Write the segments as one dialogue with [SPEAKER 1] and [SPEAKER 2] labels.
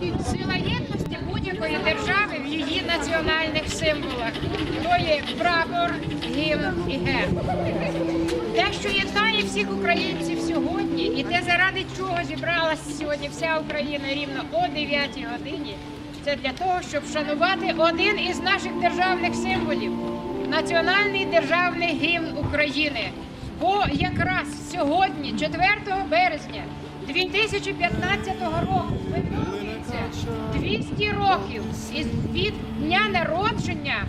[SPEAKER 1] Сила єдності будь-якої держави в її національних символах. То є прапор, гімн і герб. Те, що єднає всіх українців сьогодні, і те, заради чого зібралася сьогодні вся Україна рівно о 9 годині, це для того, щоб вшанувати один із наших державних символів національний державний гімн України. Бо якраз сьогодні, 4 березня 2015 року, виповнюється 200 років від дня народження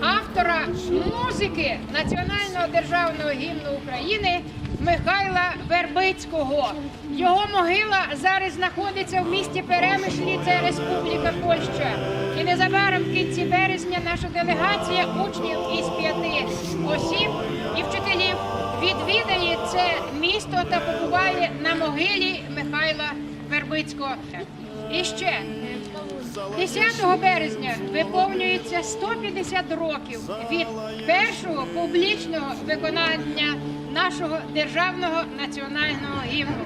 [SPEAKER 1] автора музики національного державного гімну України Михайла Вербицького. Його могила зараз знаходиться в місті Перемишлі, це Республіка Польща. І незабаром в кінці березня наша делегація учнів із п'яти осіб і місто та побуває на могилі Михайла Вербицького. І ще 10 березня виповнюється 150 років від першого публічного виконання нашого державного національного гімну.